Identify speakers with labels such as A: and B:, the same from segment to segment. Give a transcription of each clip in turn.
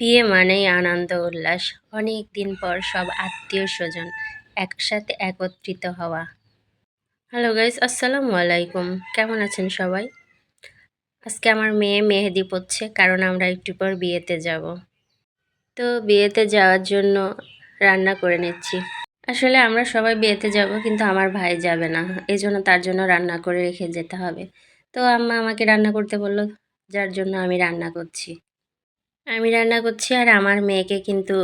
A: বিয়ে মানেই আনন্দ, উল্লাস অনেক দিন পর সব আত্মীয় স্বজন একসাথে একত্রিত হওয়া। হ্যালো গাইস আসসালামু আলাইকুম। কেমন আছেন সবাই? আজকে আমার মেয়ে মেহেদি পড়ছে কারণ আমরা একটু পর বিয়েতে যাব। তো বিয়েতে যাওয়ার জন্য রান্না করে নিচ্ছি। আসলে আমরা সবাই বিয়েতে যাব, কিন্তু আমার ভাই যাবে না। এই জন্য তার জন্য রান্না করে রেখে যেতে হবে। তো আম্মা আমাকে রান্না করতে বলল, যার জন্য আমি রান্না করছি। আমি রান্না করছি আর আমার মেয়েকে কিন্তু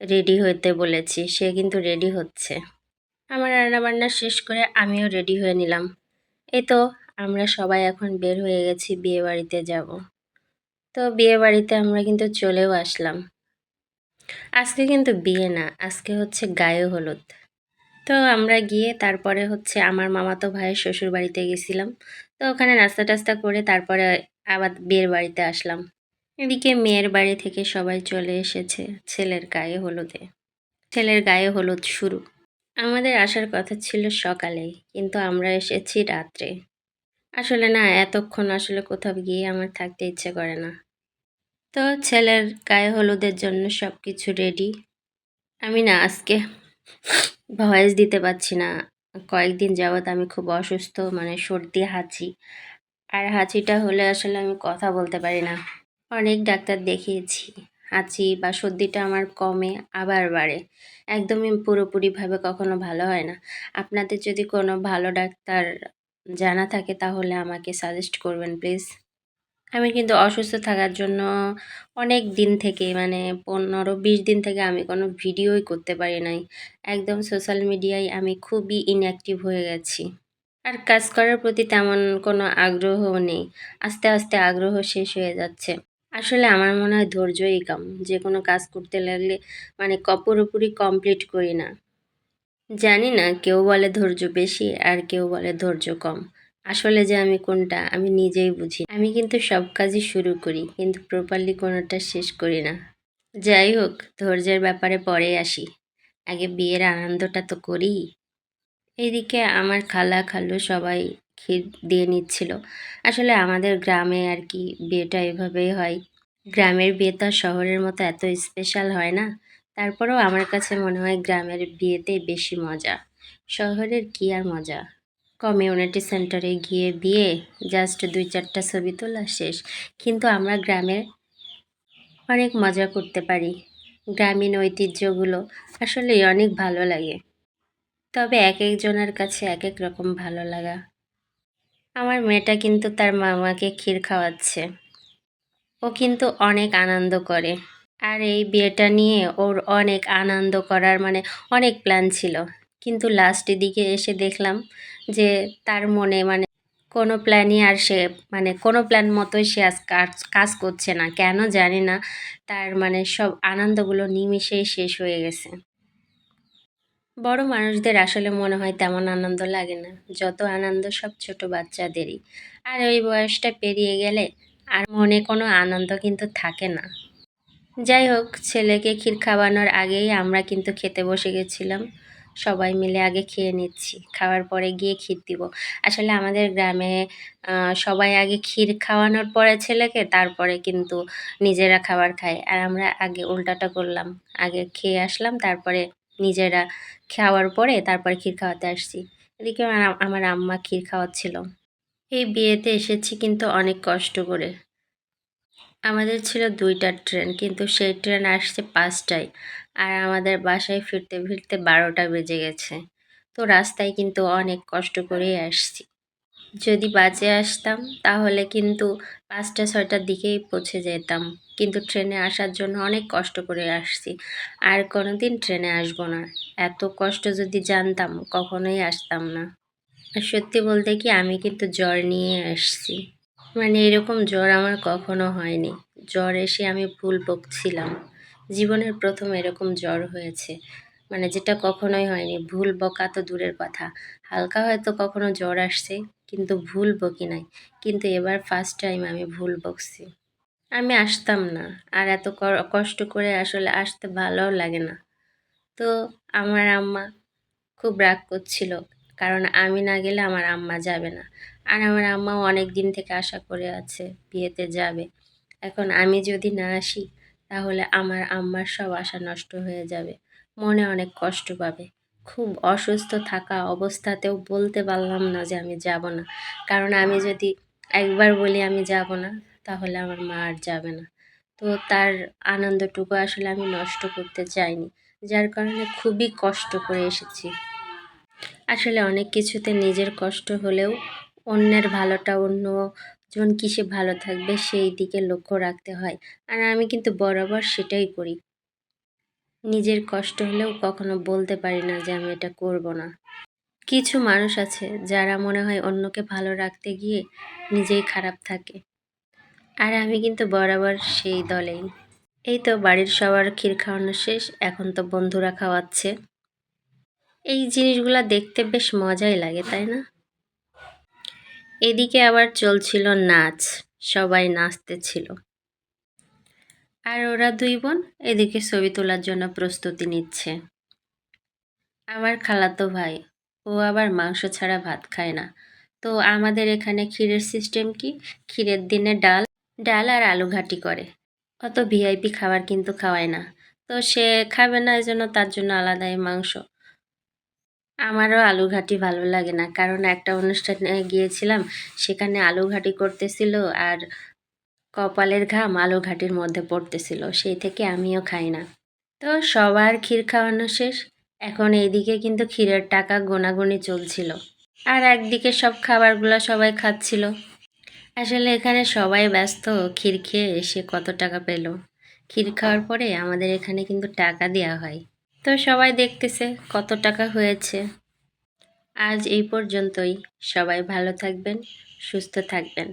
A: রেডি হতে বলেছি। সে কিন্তু রেডি হচ্ছে। আমার রান্না বান্না শেষ করে আমিও রেডি হয়ে নিলাম। এই তো, আমরা সবাই এখন বের হয়ে গেছি বিয়ে বাড়িতে যাব। তো বিয়ে বাড়িতে আমরা কিন্তু চলেও আসলাম। আজকে কিন্তু বিয়ে না, আজকে হচ্ছে গায়ে হলুদ। তো আমরা গিয়ে তারপরে হচ্ছে আমার মামাতো ভাইয়ের শ্বশুর বাড়িতে গেছিলাম। তো ওখানে নাস্তা টাস্তা করে তারপরে আবার বিয়ের বাড়িতে আসলাম। এদিকে মেয়ের বাড়ি থেকে সবাই চলে এসেছে ছেলের গায়ে হলুদে। ছেলের গায়ে হলুদ শুরু। আমাদের আসার কথা ছিল সকালে, কিন্তু আমরা এসেছি রাত্রে। আসলে না, এতক্ষণ আসলে কোথাও গিয়ে আমার থাকতে ইচ্ছে করে না। তো ছেলের গায়ে হলুদের জন্য সব কিছু রেডি আমি না, আজকে ভয়েস দিতে পারছি না। কয়েকদিন যাবৎ আমি খুব অসুস্থ মানে সর্দি, হাঁচি। আর হাঁচিটা হলে আসলে আমি কথা বলতে পারি না। অনেক ডাক্তার দেখিয়েছি। হাঁচি বা সর্দিটা আমার কমে, আবার বাড়ে। একদমই পুরোপুরিভাবে কখনো ভালো হয় না। আপনাদের যদি কোনো ভালো ডাক্তার জানা থাকে তাহলে আমাকে সাজেস্ট করবেন প্লিজ আমি কিন্তু অসুস্থ থাকার জন্য অনেক দিন থেকে মানে পনেরো বিশ দিন থেকে আমি কোনো ভিডিওই করতে পারি নাই। একদম সোশ্যাল মিডিয়ায় আমি খুবই ইনঅ্যাক্টিভ হয়ে গেছি। আর কাজ করার প্রতি তেমন কোনো আগ্রহ নেই। আস্তে আস্তে আগ্রহ শেষ হয়ে যাচ্ছে। আসলে আমার মনে হয় ধৈর্যই কম। যে কোনো কাজ করতে লাগলে মানে পুরোপুরি কমপ্লিট করি না। জানি না, কেউ বলে ধৈর্য বেশি আর কেউ বলে ধৈর্য কম। আসলে যে আমি কোনটা, আমি নিজেই বুঝি। আমি কিন্তু সব কাজই শুরু করি, কিন্তু প্রপারলি কোনোটা শেষ করি না। যাই হোক, ধৈর্যের ব্যাপারে পরে আসি। আগে বিয়ের আনন্দটা তো করি। এইদিকে আমার খালা খালু সবাই ক্ষীর দিয়ে নিচ্ছিল। আসলে আমাদের গ্রামে আর কি বিয়েটা এভাবেই হয়। গ্রামের বিয়ে তো শহরের মতো এত স্পেশাল হয় না। তারপরেও আমার কাছে মনে হয় গ্রামের বিয়েতেই বেশি মজা। শহরের কি আর মজা? কমিউনিটি সেন্টারে গিয়ে বিয়ে জাস্ট দুই চারটা ছবি তোলা শেষ। কিন্তু আমরা গ্রামে অনেক মজা করতে পারি। গ্রামীণ ঐতিহ্যগুলো আসলে অনেক ভালো লাগে। তবে এক একজনের কাছে এক এক রকম ভালো লাগা। আমার মেয়েটা কিন্তু তার মামাকে ক্ষীর খাওয়াচ্ছে। ও কিন্তু অনেক আনন্দ করে। আর এই বিয়েটা নিয়ে ওর অনেক আনন্দ করার মানে অনেক প্ল্যান ছিল। কিন্তু লাস্টের দিকে এসে দেখলাম যে তার মনে মানে কোনো প্ল্যানই আর সে মানে কোনো প্ল্যান মতোই সে আজ কাজ কাজ করছে না। কেন জানি না, তার মানে সব আনন্দগুলো নিমিশেই শেষ হয়ে গেছে। বড় মানুষদের আসলে মনে হয় তেমন আনন্দ লাগে না। যত আনন্দ সব ছোট বাচ্চাদেরই। আর ওই বয়সটা পেরিয়ে গেলে আর মনে কোনো আনন্দ কিন্তু থাকে না। যাই হোক, ছেলেকে ক্ষীর খাওয়ানোর আগেই আমরা কিন্তু খেতে বসে গেছিলাম। সবাই মিলে আগে খেয়ে নিচ্ছি, খাওয়ার পরে গিয়ে ক্ষীর দিব। আসলে আমাদের গ্রামে সবাই আগে ক্ষীর খাওয়ানোর পরে ছেলেকে, তারপরে কিন্তু নিজেরা খাবার খায়। আর আমরা আগে উল্টাটা করলাম, আগে খেয়ে আসলাম, তারপরে নিজেরা খাওয়ার পরে তারপরে ক্ষীর খাওয়াতে আসছি। এদিকে আমার আম্মা ক্ষীর খাওয়াচ্ছিল। এই বিয়েতে এসেছি কিন্তু অনেক কষ্ট করে। আমাদের ছিল দুইটা ট্রেন, কিন্তু সেই ট্রেন আসছে পাঁচটায় আর আমাদের বাসায় ফিরতে ফিরতে বারোটা বেজে গেছে। তো রাস্তায় কিন্তু অনেক কষ্ট করেই আসছি। যদি বাজে আসতাম, তাহলে কিন্তু পাঁচটা, ছয়টার দিকেই পৌঁছে যেতাম। কিন্তু ট্রেনে আসার জন্য অনেক কষ্ট করে আসছি। আর কোনো দিন ট্রেনে আসব না। এত কষ্ট যদি জানতাম, কখনোই আসতাম না। আর সত্যি বলতে কি, আমি কিন্তু জ্বর নিয়ে আসছি। মানে এরকম জ্বর আমার কখনো হয়নি। জ্বর এসে আমি ভুল বকছিলাম। জীবনের প্রথম এরকম জ্বর হয়েছে। মানে যেটা কখনোই হয়নি। ভুল বকা তো দূরের কথা। হালকা হয়তো কখনো জ্বর আসছে, কিন্তু ভুল বকি নাই। কিন্তু এবার ফার্স্ট টাইম আমি ভুল বকছি। আমি আসতাম না। আর এত কষ্ট করে আসলে আসতে ভালোও লাগে না। তো আমার আম্মা খুব রাগ করছিল। কারণ আমি না গেলে আমার আম্মা যাবে না। আর আমার আম্মাও অনেক দিন থেকে আশা করে আছে বিয়েতে যাবে। এখন আমি যদি না আসি, তাহলে আমার আম্মার সব আশা নষ্ট হয়ে যাবে। মনে অনেক কষ্ট পাবে। খুব অসুস্থ থাকা অবস্থাতেও বলতে পারলাম না যে আমি যাব না। কারণ আমি যদি একবার বলি আমি যাব না, তাহলে আমার মা আর যাবে না। তো তার আনন্দটুকু আসলে আমি নষ্ট করতে চাইনি। যার কারণে খুবই কষ্ট করে এসেছি। আসলে অনেক কিছুতে নিজের কষ্ট হলেও অন্যের ভালোটা অন্য জন কিসে ভালো থাকবে সেই দিকে লক্ষ্য রাখতে হয়। আর আমি কিন্তু বরাবর সেটাই করি। নিজের কষ্ট হলেও কখনো বলতে পারি না যে আমি এটা করব না। কিছু মানুষ আছে যারা মনে হয় অন্যকে ভালো রাখতে গিয়ে নিজেই খারাপ থাকে। আর আমি কিন্তু বরাবর সেই দলেই। এই তো বাড়ির সবার ক্ষীর খাওয়ানো শেষ, এখন তো বন্ধুরা খাওয়াচ্ছে। এই জিনিসগুলা দেখতে বেশ মজাই লাগে, তাই না? এদিকে আবার চলছিল নাচ, সবাই নাচতেছিল। আর ওরা দুই বোন এদিকে ছবি তোলার জন্য প্রস্তুতি নিচ্ছে। আমার খালাতো ভাই, ও আবার মাংস ছাড়া ভাত খায় না। তো আমাদের এখানে ক্ষীরের সিস্টেম কি? ক্ষীরের দিনে ডাল ডাল আর আলু ঘাটি করে। অত ভিআইপি খাবার কিন্তু খাওয়ায় না। তো সে খাবে না এই জন্য তার জন্য আলাদাই মাংস। আমারও আলু ঘাটি ভালো লাগে না। কারণ একটা অনুষ্ঠানে গিয়েছিলাম, সেখানে আলু ঘাটি করতেছিল আর কপালের ঘাম আলু ঘাটির মধ্যে পড়তেছিল, সেই থেকে আমিও খাই না। তো সবার ক্ষীর খাওয়ানো শেষ, এখন এইদিকে কিন্তু ক্ষীরের টাকা গোনাগুনি চলছিল। আর একদিকে সব খাবারগুলো সবাই খাচ্ছিল। আসলে এখানে সবাই ব্যস্ত, ক্ষীর খেয়ে এসে কত টাকা পেল। ক্ষীর খাওয়ার পরে আমাদের এখানে কিন্তু টাকা দেওয়া হয়। তো সবাই দেখতেছে কত টাকা হয়েছে। আজ এই পর্যন্তই। সবাই ভালো থাকবেন সুস্থ থাকবেন।